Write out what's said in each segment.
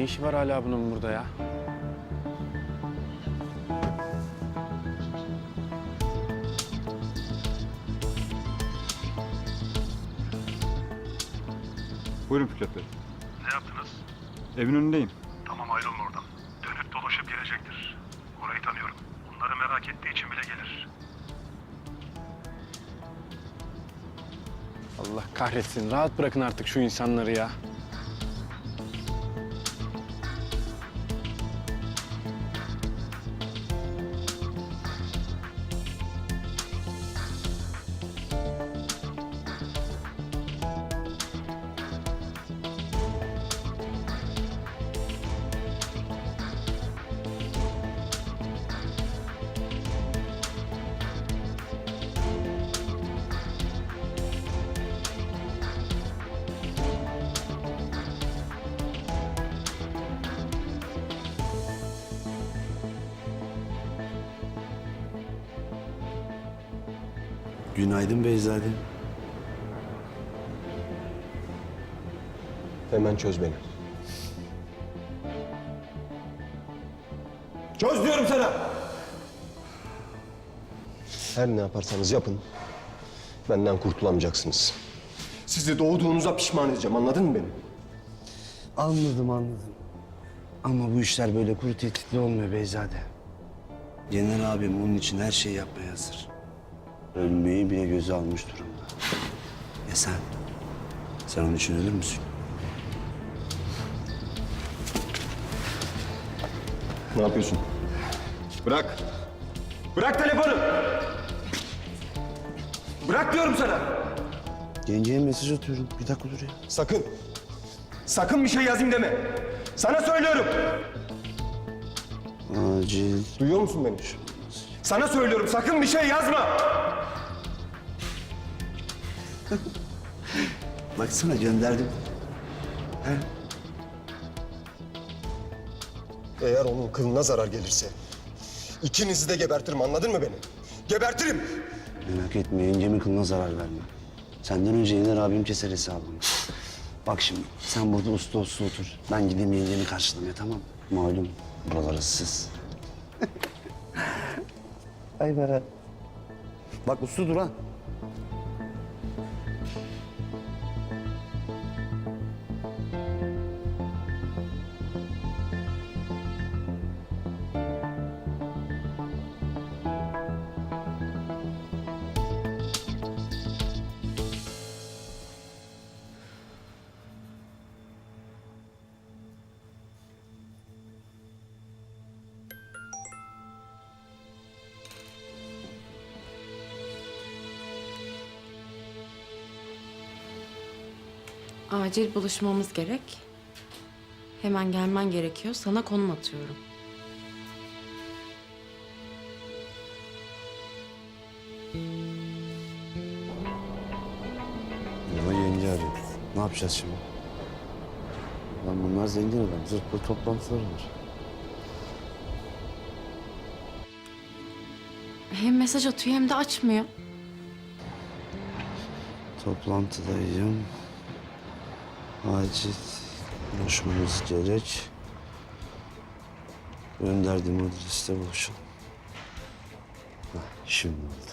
Ne işi var hala bunun burada ya? Buyurun Fikret Bey. Ne yaptınız? Evin önündeyim. Tamam ayrılın oradan. Dönüp dolaşıp gelecektir. Orayı tanıyorum. Bunları merak ettiği için bile gelir. Allah kahretsin. Rahat bırakın artık şu insanları ya. Günaydın Beyzade. Hemen çöz beni. Çöz diyorum sana. Her ne yaparsanız yapın. Benden kurtulamayacaksınız. Sizi doğduğunuza pişman edeceğim. Anladın mı beni? Anladım anladım. Ama bu işler böyle kuru tehditli olmuyor Beyzade. Yener abim onun için her şeyi yapmaya hazır. Ölmeyi bile göze almış durumda. Ya sen? Sen onun için ölür müsün? Ne yapıyorsun? Bırak. Bırak telefonu. Bırak diyorum sana. Yengeye mesaj atıyorum. Bir dakika dur ya. Sakın. Sakın bir şey yazayım deme. Sana söylüyorum. Acil. Duyuyor musun beni? Sana söylüyorum sakın bir şey yazma. Baksana gönderdim. He? Eğer onun kılına zarar gelirse ikinizi de gebertirim anladın mı beni? Gebertirim. Merak etme yengemin kılına zarar verme. Senden önce Yener abim keser hesabını. Bak şimdi sen burada usta usta otur. Ben gideyim yengemi karşılamaya tamam mı? Malum buralar ıssız. Ay Berat. Bak uslu dur ha. Acil buluşmamız gerek. Hemen gelmen gerekiyor. Sana konum atıyorum. Ama yenge arıyor. Ne yapacağız şimdi? Lan bunlar zengin adam. Zırt pırt toplantıları var. Hem mesaj atıyor hem de açmıyor. Toplantıdayım. Acil buluşmamız gerek. Gönderdiğim adreste buluşalım. Hah, şimdi oldu.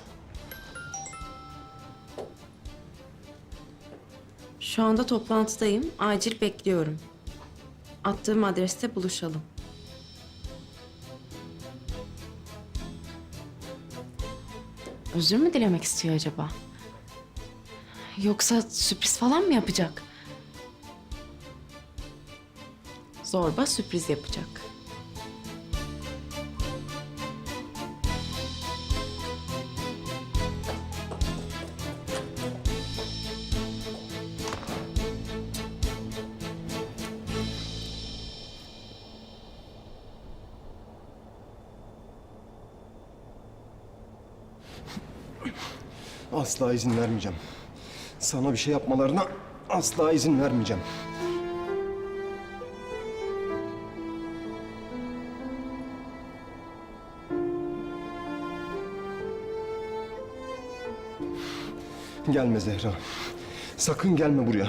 Şu anda toplantıdayım. Acil bekliyorum. Attığım adreste buluşalım. Özür mü dilemek istiyor acaba? Yoksa sürpriz falan mı yapacak? Zorba sürpriz yapacak. Asla izin vermeyeceğim. Sana bir şey yapmalarına asla izin vermeyeceğim. Gelme Zehra. Sakın gelme buraya.